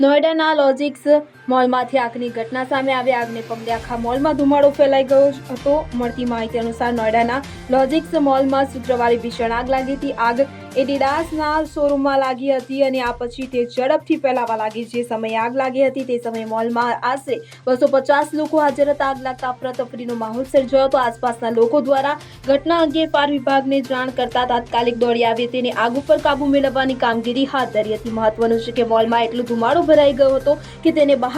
નોઈડાના logics મોલમાંથી આગની ઘટના સામે આવી. આગને પગલે આખા મોલમાં ધુમાડો ફેલાઈ ગયો હતો. મળતી માહિતી અનુસાર નોઈડાના લોજિક્સ મોલમાં શુક્રવારે ભીષણ આગ લાગી હતી. આગ એડિડાસના શોરૂમમાં લાગી હતી અને આ પછી તે ઝડપથી ફેલાવા લાગી. જે સમયે આગ લાગી હતી તે સમયે મોલમાં આશરે બસો પચાસ લોકો હાજર હતા. આગ લાગતા અફરાતફરીનો માહોલ સર્જાયો હતો. આસપાસના લોકો દ્વારા ઘટના અંગે ફાયર વિભાગને જાણ કરતા તાત્કાલિક દોડી આવી તેને આગ ઉપર કાબુ મેળવવાની કામગીરી હાથ ધરી હતી. મહત્વનું છે કે મોલમાં એટલો ધુમાડો ભરાઈ ગયો હતો કે તેને બહાર